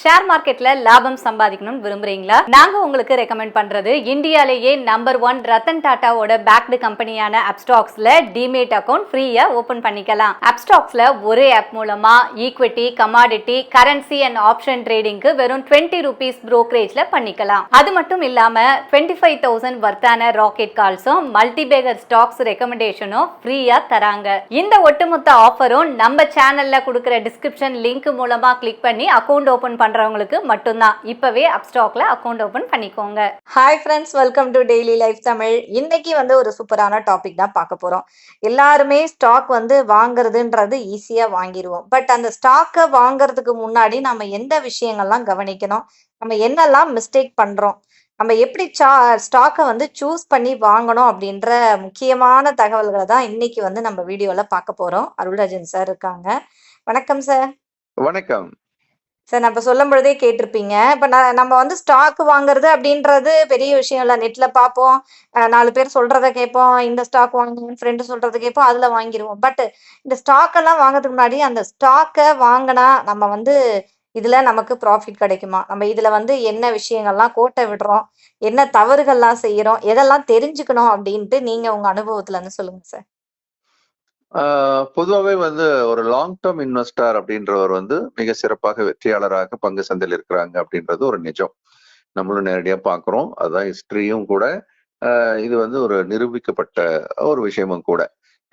Share மார்க்கெட்ல லாபம் சம்பாதிக்கணும்னு விரும்புறீங்களா? நாங்க உங்களுக்கு ரெக்கமெண்ட் பண்றது இந்தியாலேயே நம்பர் ஒன் ரத்தன் டாட்டாவோட பேக்டு கம்பெனியான அப்டாக்ஸ்ல டிமேட் அக்கௌண்ட் ஃப்ரீயா ஓபன் பண்ணிக்கலாம். அப்டாக்ஸ்ல ஒரே ஆப் மூலமா equity commodity currency and option ட்ரேடிங்க்கு வெறும் டுவெண்ட்டி ருபீஸ் ப்ரோக்கரேஜ்ல பண்ணிக்கலாம். அது மட்டும் இல்லாம டுவெண்ட்டி ஃபைவ் தௌசண்ட் வர்த்தான ராக்கெட் கால்ஸும் மல்டிபேகர் ஸ்டாக்ஸ் ரெக்கமெண்டேஷனும் ஃப்ரீயா தராங்க. இந்த ஒட்டுமொத்த ஆஃபரும் நம்ம சேனல்ல கொடுக்குற டிஸ்கிரிப்ஷன் லிங்க் மூலமா கிளிக் பண்ணி அக்கௌண்ட் ஓபன் பண்றவங்களுக்கு மட்டும்தான். இப்பவே அப்ஸ்டாக்ல அக்கவுண்ட் ஓபன் பண்ணிக்கோங்க. Hi friends welcome to daily life Tamil இன்னைக்கு வந்து ஒரு சூப்பரான டாபிக் தான் பார்க்க போறோம். எல்லாருமே ஸ்டாக் வந்து வாங்குறதுன்றது ஈஸியா வாங்கிடுவோம். பட் அந்த ஸ்டாக்கை வாங்குறதுக்கு முன்னாடி நம்ம எந்த விஷயங்கள்லாம் கவனிக்கணும்? நம்ம என்னெல்லாம் மிஸ்டேக் பண்றோம்? நம்ம எப்படி சா ஸ்டாக்கை வந்து சூஸ் பண்ணி வாங்கணும் அப்படின்ற முக்கியமான தகவல்களை தான் இன்னைக்கு வந்து நம்ம வீடியோல பார்க்க போறோம். அருள்ராஜன் சார் இருக்காங்க. வணக்கம் சார் வணக்கம். சார் நம்ம சொல்லும் பொழுதே கேட்டிருப்பீங்க. இப்போ நான் நம்ம வந்து ஸ்டாக் வாங்குறது அப்படின்றது பெரிய விஷயம் இல்லை. நெட்ல பார்ப்போம். நாலு பேர் சொல்றத கேட்போம். இந்த ஸ்டாக் வாங்குங்க ஃப்ரெண்டு சொல்றத கேட்போம். அதில் வாங்கிடுவோம் பட் இந்த ஸ்டாக் எல்லாம் வாங்குறதுக்கு முன்னாடி அந்த ஸ்டாக்கை வாங்கினா நம்ம வந்து இதுல நமக்கு ப்ராஃபிட் கிடைக்குமா? நம்ம இதுல வந்து என்ன விஷயங்கள்லாம் கோட்டை விடுறோம்? என்ன தவறுகள்லாம் செய்யறோம்? எதெல்லாம் தெரிஞ்சுக்கணும் அப்படின்ட்டு நீங்க உங்க அனுபவத்துல இருந்து சொல்லுங்க சார் பொதுவாகவே வந்து ஒரு லாங் டேர்ம் இன்வெஸ்டர் அப்படின்றவர் வந்து மிக சிறப்பாக வெற்றியாளராக பங்கு சந்தையில் இருக்கிறாங்க அப்படின்றது ஒரு நிஜம். நம்மளும் நேரடியா பார்க்குறோம். அதுதான் ஹிஸ்ட்ரியும் கூட இது வந்து ஒரு நிரூபிக்கப்பட்ட ஒரு விஷயமும் கூட.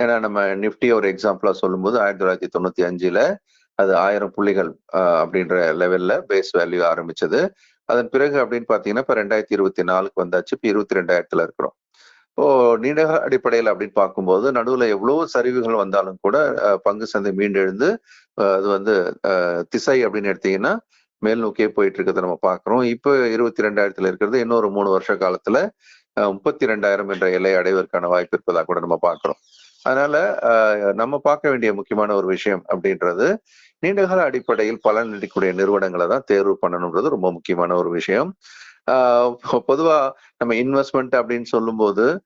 ஏன்னா நம்ம நிஃப்டி ஒரு எக்ஸாம்பிளா சொல்லும்போது ஆயிரத்தி தொள்ளாயிரத்தி தொண்ணூத்தி அஞ்சுல அது ஆயிரம் புள்ளிகள் அப்படின்ற லெவல்ல பேஸ் வேல்யூ ஆரம்பிச்சது. அதன் பிறகு அப்படின்னு பாத்தீங்கன்னா இப்ப ரெண்டாயிரத்தி இருபத்தி நாலுக்கு வந்தாச்சு. இப்ப இருபத்தி ரெண்டாயிரத்துல இருக்கிறோம். இப்போ நீண்ட அடிப்படையில் அப்படின்னு பார்க்கும்போது நடுவுல எவ்வளவு சரிவுகள் வந்தாலும் கூட பங்கு சந்தை மீண்டெழுந்து அது வந்து திசை அப்படின்னு எடுத்தீங்கன்னா மேல் நோக்கியே போயிட்டு இருக்கிறத நம்ம பார்க்குறோம். இப்போ இருபத்தி ரெண்டாயிரத்துல இருக்கிறது இன்னொரு மூணு வருஷ காலத்துல முப்பத்தி ரெண்டாயிரம் என்ற எல்லை அடைவதற்கான வாய்ப்பு இருப்பதாக கூட நம்ம பார்க்குறோம். அதனால அஹ், நம்ம பார்க்க வேண்டிய முக்கியமான ஒரு விஷயம் அப்படின்றது நீண்டகால அடிப்படையில் பலன் அளிக்கக்கூடிய நிறுவனங்களை தான் தேர்வு பண்ணணுன்றது ரொம்ப முக்கியமான ஒரு விஷயம். பொதுவா நம்ம இன்வெஸ்ட்மெண்ட் அப்படின்னு சொல்லும்போது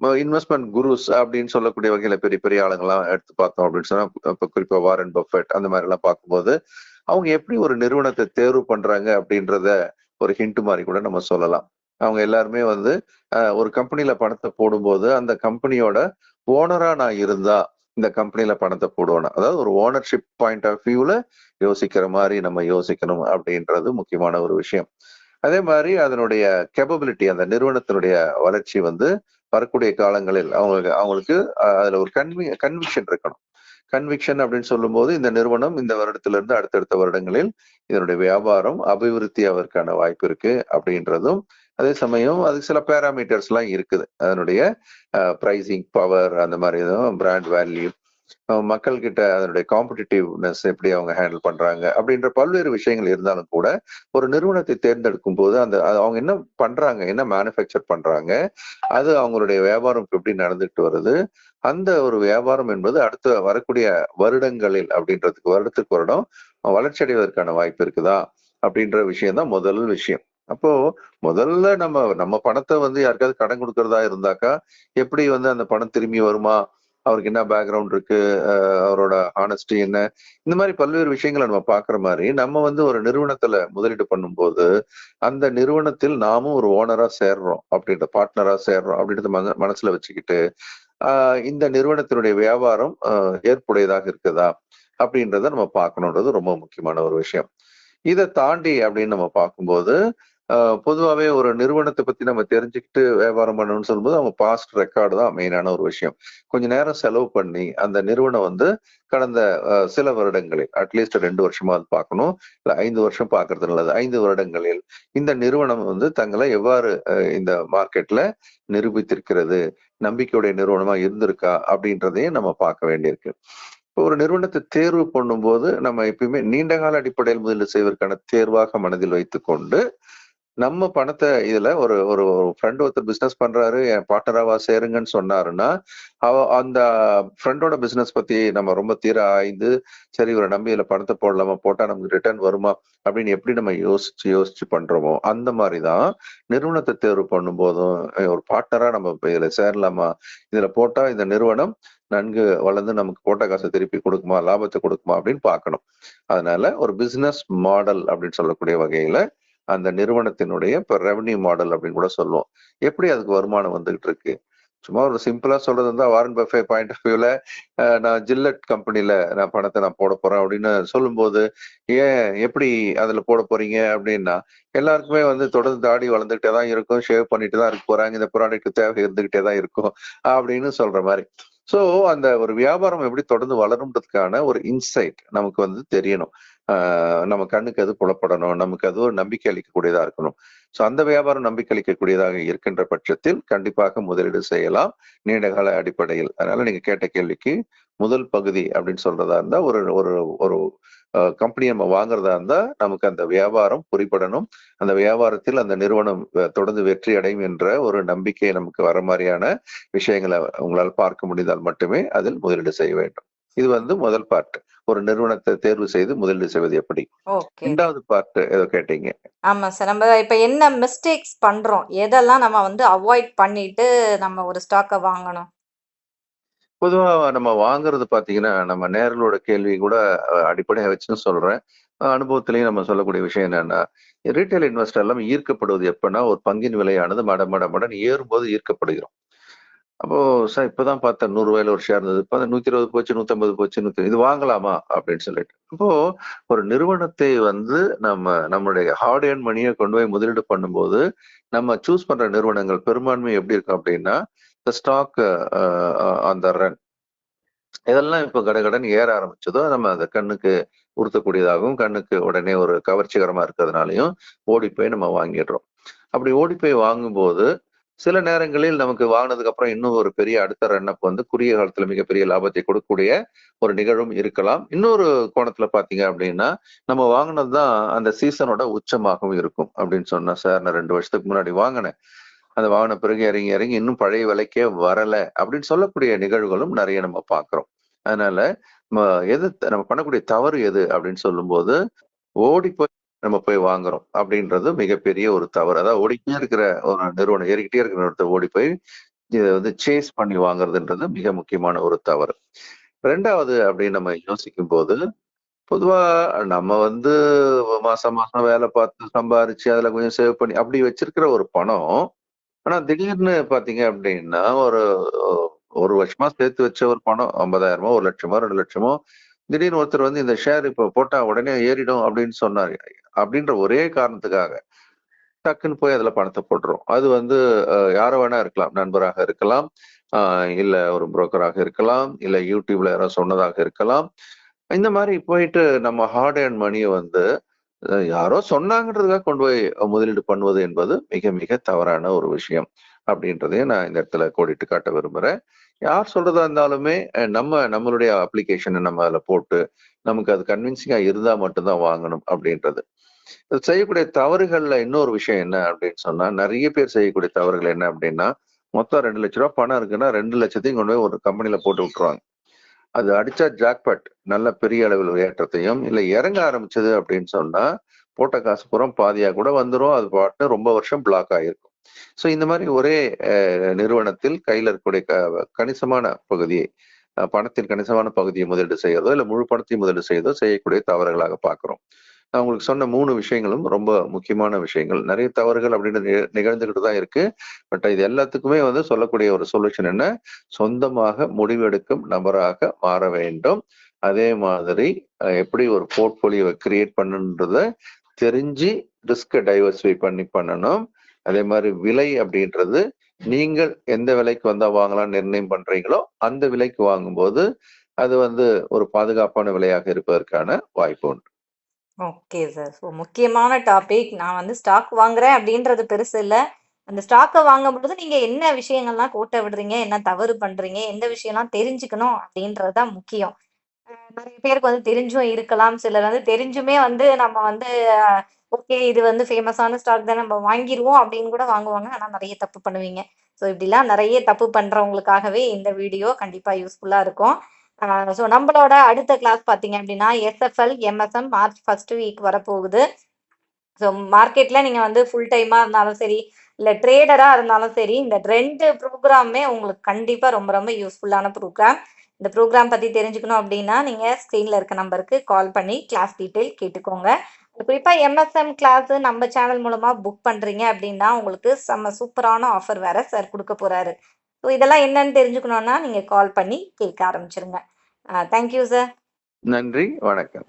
இன்வெஸ்ட்மெண்ட் குருஸ் அப்படின்னு சொல்லக்கூடிய வகையில பெரிய பெரிய ஆளுங்கெல்லாம் எடுத்து பார்த்தோம் அப்படின்னு சொன்னா இப்ப குறிப்பா வாரன் பஃபெட் அந்த மாதிரி எல்லாம் பார்க்கும்போது அவங்க எப்படி ஒரு நிறுவனத்தை தேர்வு பண்றாங்க அப்படின்றத ஒரு ஹிண்ட் மாதிரி கூட நம்ம சொல்லலாம். அவங்க எல்லாருமே வந்து ஆஹ் ஒரு கம்பெனில பணத்தை போடும்போது அந்த கம்பெனியோட ஓனரா நான் இருந்தா இந்த கம்பெனில பணத்தை போடுவோம் அதாவது ஒரு ஓனர்ஷிப் பாயிண்ட் ஆஃப் வியூல யோசிக்கிற மாதிரி நம்ம யோசிக்கணும் அப்படின்றது முக்கியமான ஒரு விஷயம். அதே மாதிரி அதனுடைய கேப்பபிலிட்டி அந்த நிறுவனத்தினுடைய வளர்ச்சி வந்து வரக்கூடிய காலங்களில் அவங்களுக்கு அவங்களுக்கு அதுல ஒரு கன்வி கன்விக்ஷன் இருக்கணும். கன்விக்ஷன் அப்படின்னு சொல்லும்போது இந்த நிறுவனம் இந்த வருடத்திலிருந்து அடுத்தடுத்த வருடங்களில் இதனுடைய வியாபாரம் அபிவிருத்தி ஆவதற்கான வாய்ப்பு இருக்கு அப்படின்றதும் அதே சமயம் அதுக்கு சில பேராமீட்டர்ஸ் எல்லாம் இருக்குது. அதனுடைய ப்ரைசிங் பவர் அந்த மாதிரி இதுவும் பிராண்ட் வேல்யூ மக்கள் கிட்ட அதனுடைய காம்படிட்டிவ்னஸ் எப்படி அவங்க ஹேண்டில் பண்றாங்க அப்படின்ற பல்வேறு விஷயங்கள் இருந்தாலும் கூட ஒரு நிறுவனத்தை தேர்ந்தெடுக்கும் போது அந்த அவங்க என்ன பண்றாங்க என்ன மேனுஃபேக்சர் பண்றாங்க அது அவங்களுடைய வியாபாரம் எப்படி நடந்துட்டு வருது அந்த ஒரு வியாபாரம் என்பது அடுத்த வரக்கூடிய வருடங்களில் அப்படின்றதுக்கு வருடத்துக்கு வருடம் வளர்ச்சி அடைவதற்கான வாய்ப்பு இருக்குதா அப்படின்ற விஷயம் தான் முதல் விஷயம். அப்போ முதல்ல நம்ம நம்ம பணத்தை வந்து யாருக்காவது கடன் கொடுக்கறதா இருந்தாக்கா எப்படி வந்து அந்த பணம் திரும்பி வருமா? அவருக்கு என்ன பேக்ரவுண்ட் இருக்கு அஹ் அவரோட ஹானஸ்டி என்ன? இந்த மாதிரி பல்வேறு விஷயங்களை நம்ம பாக்குற மாதிரி நம்ம வந்து ஒரு நிறுவனத்துல முதலீடு பண்ணும்போது அந்த நிறுவனத்தில் நாமும் ஒரு ஓனரா சேர்றோம் அப்படின்ற பார்ட்னரா சேர்றோம் அப்படின்றத மன- மனசுல வச்சுக்கிட்டு ஆஹ் இந்த நிறுவனத்தினுடைய வியாபாரம் ஏற்புடையதாக இருக்குதா? அப்படின்றத நம்ம பார்க்கணுன்றது ரொம்ப முக்கியமான ஒரு விஷயம். இதை தாண்டி அப்படின்னு நம்ம பார்க்கும்போது ஆஹ் பொதுவாவே ஒரு நிறுவனத்தை பத்தி நம்ம தெரிஞ்சுக்கிட்டு வியாபாரம் பண்ணணும்னு சொல்லும்போது அவங்க பாஸ்ட் ரெக்கார்டு தான் மெயினான ஒரு விஷயம். கொஞ்ச நேரம் செலவு பண்ணி அந்த நிறுவனம் வந்து கடந்த சில வருடங்களில் அட்லீஸ்ட் ரெண்டு வருஷமா அது பார்க்கணும். இல்ல ஐந்து வருஷம் பார்க்கறது நல்லது. ஐந்து வருடங்களில் இந்த நிறுவனம் வந்து தங்களை எவ்வாறு இந்த மார்க்கெட்ல நிரூபித்திருக்கிறது நம்பிக்கையுடைய நிறுவனமா இருந்திருக்கா அப்படின்றதையும் நம்ம பார்க்க வேண்டியிருக்கு. ஒரு நிறுவனத்தை தேர்வு பண்ணும்போது நம்ம எப்பயுமே நீண்ட கால அடிப்படையில் முதலீடு செய்வதற்கான தேர்வாக மனதில் வைத்துக்கொண்டு நம்ம பணத்தை இதுல ஒரு ஒரு ஃப்ரெண்ட் ஒருத்தர் பிசினஸ் பண்றாரு என் பார்ட்னராவா சேருங்கன்னு சொன்னாருன்னா அவ அந்த ஃப்ரெண்டோட பிசினஸ் பத்தி நம்ம ரொம்ப தீர ஆய்ந்து சரி இவரை நம்பி இதுல பணத்தை போடலாமா போட்டா நமக்கு ரிட்டர்ன் வருமா அப்படின்னு எப்படி நம்ம யோசிச்சு யோசிச்சு பண்றோமோ அந்த மாதிரிதான் நிறுவனத்தை தேர்வு பண்ணும் போதும் ஒரு பார்ட்னரா நம்ம இதுல சேரலாமா இதுல போட்டா இந்த நிறுவனம் நன்கு வளர்ந்து நமக்கு போட்ட காசை திருப்பி கொடுக்குமா லாபத்தை கொடுக்குமா அப்படின்னு பார்க்கணும். அதனால ஒரு பிசினஸ் மாடல் அப்படின்னு சொல்லக்கூடிய வகையில அந்த நிறுவனத்தினுடைய இப்போ ரெவன்யூ மாடல் அப்படின்னு கூட சொல்லுவோம். எப்படி அதுக்கு வருமானம் வந்துகிட்டு இருக்கு? சும்மா ஒரு சிம்பிளா சொல்றது இருந்தால் வாரன் பஃபே பாயிண்ட் ஆஃப் வியூல நான் ஜில்லட் கம்பெனில நான் பணத்தை நான் போட போறேன் அப்படின்னு சொல்லும்போது ஏன் எப்படி அதுல போட போறீங்க அப்படின்னா எல்லாருக்குமே வந்து தொடர்ந்து தாடி வளர்ந்துகிட்டே தான் இருக்கும் ஷேவ் பண்ணிட்டு தான் இருக்க போறாங்க இந்த ப்ராடக்ட் தேவை இருந்துகிட்டே தான் இருக்கும் அப்படின்னு சொல்ற மாதிரி. சோ அந்த ஒரு வியாபாரம் எப்படி தொடர்ந்து வளரும்ன்றதுக்கான ஒரு இன்சைட் நமக்கு வந்து தெரியணும். ஆஹ் நம்ம கண்ணுக்கு அது புலப்படணும்? நமக்கு அது ஒரு நம்பிக்கை அளிக்கக்கூடியதா இருக்கணும். சோ அந்த வியாபாரம் நம்பிக்கை அளிக்கக்கூடியதாக இருக்கின்ற பட்சத்தில் கண்டிப்பாக முதலீடு செய்யலாம். நீண்ட கால அடிப்படையில். அதனால நீங்க கேட்ட கேள்விக்கு முதல் பகுதி அப்படின்னு சொல்றதா இருந்தா ஒரு ஒரு ஒரு கம்பெனி நம்ம வாங்குறதா இருந்தா நமக்கு அந்த வியாபாரம் குறிப்பிடணும் அந்த வியாபாரத்தில் அந்த நிறுவனம் தொடர்ந்து வெற்றி அடையும் என்ற ஒரு நம்பிக்கை நமக்கு வர மாதிரியான விஷயங்களை உங்களால் பார்க்க முடிந்தால் மட்டுமே அதில் முதலீடு செய்ய வேண்டும். இது வந்து முதல் பார்ட் ஒரு நிறுவனத்தை தேர்வு செய்து முதலீடு செய்வது எப்படி? ஓகே. இரண்டாவது பார்ட் ஏதோ கேட்டீங்க. ஆமா சார். நம்ம இப்ப என்ன மிஸ்டேக்ஸ் பண்றோம்? எதெல்லாம் நம்ம வந்து அவாய்ட் பண்ணிட்டு நம்ம ஒரு ஸ்டாக்கை வாங்கணும்? பொதுவா நம்ம வாங்குறது பாத்தீங்கன்னா நம்ம நேர்களோட கேள்வி கூட அடிப்படையாக அடிப்படையா வச்சுன்னு சொல்றேன். அனுபவத்திலையும் நம்ம சொல்லக்கூடிய விஷயம் என்னன்னா ரீட்டைல் இன்வெஸ்டர் எல்லாம் ஈர்க்கப்படுவது எப்பன்னா ஒரு பங்கின் விலையானது மட மட மடன் ஏறும்போது ஈர்க்கப்படுகிறோம். அப்போ சார் இப்பதான் பார்த்தேன் நூறு ரூபாயில ஒரு ஷேர் இருந்தது. இப்போ நூத்தி இருபது போச்சு நூத்தம்பது போச்சு நூத்தி இது வாங்கலாமா? அப்படின்னு சொல்லிட்டு. இப்போ ஒரு நிறுவனத்தை வந்து நம்ம நம்மளுடைய ஹார்ட் அண்ட் மணியை கொண்டு போய் முதலீடு பண்ணும்போது நம்ம சூஸ் பண்ற நிறுவனங்கள் பெரும்பான்மை எப்படி இருக்கும் அப்படின்னா த ஸ்டாக் அந்த ரன் இதெல்லாம் இப்போ கடகடன் ஏற ஆரம்பிச்சதோ நம்ம அந்த கண்ணுக்கு உறுத்தக்கூடியதாகவும் கண்ணுக்கு உடனே ஒரு கவர்ச்சிகரமா இருக்கிறதுனாலையும் ஓடி போய் நம்ம வாங்கிடுறோம். அப்படி ஓடி போய் வாங்கும்போது சில நேரங்களில் நமக்கு வாங்கினதுக்கு அப்புறம் இன்னும் ஒரு பெரிய அடுத்த ரன்னப் வந்து குறுகிய காலத்துல மிகப்பெரிய லாபத்தை கொடுக்கக்கூடிய ஒரு நிகழ்வும் இருக்கலாம். இன்னொரு கோணத்துல பாத்தீங்க அப்படின்னா நம்ம வாங்கினது தான் அந்த சீசனோட உச்சமாகவும் இருக்கும் அப்படின்னு சொன்னா சார் நான் ரெண்டு வருஷத்துக்கு முன்னாடி வாங்கினேன். அந்த வாகன பிறகு இறங்கி இறங்கி இன்னும் பழைய விலைக்கே வரல அப்படின்னு சொல்லக்கூடிய நிகழ்வுகளும் நிறைய நம்ம பார்க்குறோம். அதனால நம்ம எது நம்ம பண்ணக்கூடிய தவறு எது அப்படின்னு சொல்லும்போது ஓடி போய் நம்ம போய் வாங்குறோம் அப்படின்றது மிகப்பெரிய ஒரு தவறு. அதாவது ஓடிக்கிட்டே இருக்கிற ஒரு நிறுவனம் ஏறிக்கிட்டே இருக்கிற நிறுவனத்தை ஓடி போய் இதை வந்து சேஸ் பண்ணி வாங்குறதுன்றது மிக முக்கியமான ஒரு தவறு. ரெண்டாவது அப்படின்னு நம்ம யோசிக்கும் போது பொதுவா நம்ம வந்து மாசம் மாசம் வேலை பார்த்து சம்பாரிச்சு அதுல கொஞ்சம் சேவ் பண்ணி அப்படி வச்சிருக்கிற ஒரு பணம் ஆனா திடீர்னு பாத்தீங்க அப்படின்னா ஒரு ஒரு வருஷமா சேர்த்து வச்ச ஒரு பணம் ஐம்பதாயிரமோ ஒரு லட்சமோ ரெண்டு லட்சமோ திடீர்னு ஒருத்தர் வந்து இந்த ஷேர் இப்ப போட்டா உடனே ஏறிடும் அப்படின்னு சொன்னாரு. அப்படின்ற ஒரே காரணத்துக்காக டக்குன்னு போய் அதுல பணத்தை போட்டுரும். அது வந்து யாரோ வேணா இருக்கலாம். நண்பராக இருக்கலாம். இல்ல ஒரு புரோக்கராக இருக்கலாம். இல்ல யூடியூப்ல யாரோ சொன்னதாக இருக்கலாம். இந்த மாதிரி போயிட்டு நம்ம ஹார்ட் அண்ட் மணியை வந்து யாரோ சொன்னாங்கன்றதுக்காக கொண்டு போய் முதலீடு பண்ணுவது என்பது மிக மிக தவறான ஒரு விஷயம் அப்படின்றதையும் நான் இந்த இடத்துல கோடிட்டு காட்ட விரும்புறேன். யார் சொல்றதா இருந்தாலுமே நம்ம நம்மளுடைய அப்ளிகேஷனை நம்ம அதுல போட்டு நமக்கு அது கன்வின்சிங்கா இருந்தா மட்டும்தான் வாங்கணும் அப்படின்றது. இது செய்யக்கூடிய தவறுகள்ல இன்னொரு விஷயம் என்ன அப்படின்னு சொன்னா நிறைய பேர் செய்யக்கூடிய தவறுகள் என்ன அப்படின்னா மொத்தம் ரெண்டு லட்ச ரூபா பணம் இருக்குன்னா ரெண்டு லட்சத்தையும் கொண்டு போய் ஒரு கம்பெனில போட்டு விட்டுருவாங்க. அது அடிச்சா ஜாக்பட் நல்ல பெரிய அளவில் ஏற்றத்தையும் இல்லை இறங்க ஆரம்பிச்சது அப்படின்னு சொன்னா போட்ட காசு புறம் பாதியா கூட வந்துரும். அது பாட்டு ரொம்ப வருஷம் பிளாக் ஆகிருக்கும் ஸோ இந்த மாதிரி ஒரே நிறுவனத்தில் கையில் இருக்கக்கூடிய கணிசமான பகுதியை பணத்தின் கணிசமான பகுதியை முதலீடு செய்யறதோ இல்லை முழு பணத்தையும் முதலீடு செய்யறதோ செய்யக்கூடிய தவறுகளாக பார்க்குறோம். நான் உங்களுக்கு சொன்ன மூணு விஷயங்களும் ரொம்ப முக்கியமான விஷயங்கள். நிறைய தவறுகள் அப்படின்னு நிகழ்ந்துகிட்டு தான் இருக்கு. பட் இது எல்லாத்துக்குமே வந்து சொல்லக்கூடிய ஒரு சொல்யூஷன் என்ன? சொந்தமாக முடிவெடுக்கும் நபராக மாற வேண்டும். அதே மாதிரி எப்படி ஒரு போர்ட்போலியோவை கிரியேட் பண்ணுன்றத தெரிஞ்சு ரிஸ்கை டைவர்சிஃபை பண்ணி பண்ணணும். அதே மாதிரி விலை அப்படின்றது நீங்கள் எந்த விலைக்கு வந்தா வாங்கலாம் நிர்ணயம் பண்றீங்களோ அந்த விலைக்கு வாங்கும்போது அது வந்து ஒரு பாதுகாப்பான விலையாக இருப்பதற்கான வாய்ப்பு உண்டு. ஓகே சார் ஸோ முக்கியமான டாபிக் நான் வந்து ஸ்டாக் வாங்குறேன் அப்படின்றது பெருசு இல்லை. அந்த ஸ்டாக்கை வாங்கும் பொழுது நீங்க என்ன விஷயங்கள்லாம் கோட்டை விடுறீங்க? என்ன தவறு பண்றீங்க? எந்த விஷயம்லாம் தெரிஞ்சுக்கணும் அப்படின்றது தான் முக்கியம். நிறைய பேருக்கு வந்து தெரிஞ்சும் இருக்கலாம். சிலர் வந்து தெரிஞ்சுமே வந்து நம்ம வந்து ஓகே இது வந்து ஃபேமஸான ஸ்டாக் தான் நம்ம வாங்கிடுவோம் அப்படின்னு கூட வாங்குவாங்க. ஆனால் நிறைய தப்பு பண்ணுவீங்க. ஸோ இப்படிலாம் நிறைய தப்பு பண்றவங்களுக்காகவே இந்த வீடியோ கண்டிப்பா யூஸ்ஃபுல்லா இருக்கும். ஸோ நம்மளோட அடுத்த கிளாஸ் பார்த்தீங்க அப்படின்னா SFL MSM March first week வரப்போகுது. ஸோ மார்க்கெட்டில் நீங்கள் வந்து ஃபுல் டைமாக இருந்தாலும் சரி இல்லை ட்ரேடராக இருந்தாலும் சரி இந்த ரெண்டு ப்ரோக்ராமே உங்களுக்கு கண்டிப்பாக ரொம்ப ரொம்ப யூஸ்ஃபுல்லான ப்ரோக்ராம் இந்த ப்ரோக்ராம் பற்றி தெரிஞ்சுக்கணும் அப்படின்னா நீங்கள் ஸ்க்ரீனில் இருக்க நம்பருக்கு கால் பண்ணி கிளாஸ் டீட்டெயில் கேட்டுக்கோங்க. குறிப்பாக எம்எஸ்எம் கிளாஸ் நம்ம சேனல் மூலமாக புக் பண்ணுறீங்க அப்படின்னா உங்களுக்கு செம்ம சூப்பரான ஆஃபர் வேற சார் கொடுக்க போகிறாரு ஸோ இதெல்லாம் என்னன்னு தெரிஞ்சுக்கணும்னா நீங்க கால் பண்ணி கேட்க ஆரம்பிச்சிருங்க. தேங்க்யூ சார் நன்றி வணக்கம்.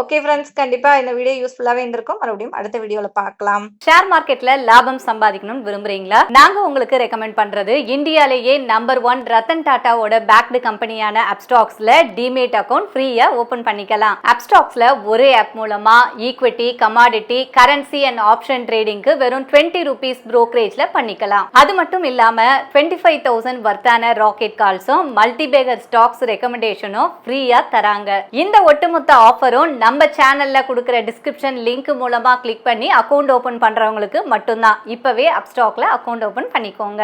ஓகே ஃப்ரெண்ட்ஸ் கண்டிப்பா இந்த வீடியோ யூஸ்ஃபுல்லாவே இருந்திருக்கும். மறுபடியும் அடுத்த வீடியோல பார்க்கலாம். ஷேர் மார்க்கெட்ல லாபம் சம்பாதிக்கணும்னு விரும்புறீங்களா? நாங்க உங்களுக்கு ரெக்கமெண்ட் பண்றது இந்தியாலேயே நம்பர் ஒன் ரத்தன் டாட்டாவோட பேக்டு கம்பெனியான அப்ஸ்டாக்ஸில் டிமேட் அக்கௌண்ட் ஃப்ரீயா ஓபன் பண்ணிக்கலாம். அப்ஸ்டாக்ஸ்ல ஒரே ஆப் மூலமா equity commodity currency and option ட்ரேடிங்க்கு வெறும் டுவெண்ட்டி ருபீஸ் ப்ரோக்கரேஜில் பண்ணிக்கலாம். அது மட்டும் இல்லாம டுவெண்ட்டி ஃபைவ் தௌசண்ட் வர்த்தான ராக்கெட் கால்ஸும் மல்டிபேகர் ஸ்டாக்ஸ் ரெக்கமெண்டேஷனும் ஃப்ரீயா தராங்க. இந்த ஒட்டுமொத்த ஆஃபரும் நம்ம சேனலில் கொடுக்குற டிஸ்கிரிப்ஷன் லிங்க் மூலமாக கிளிக் பண்ணி அக்கௌண்ட் ஓப்பன் பண்ணுறவங்களுக்கு மட்டும்தான். இப்போவே அப்ஸ்டாக்ல அக்கௌண்ட் ஓப்பன் பண்ணிக்கோங்க.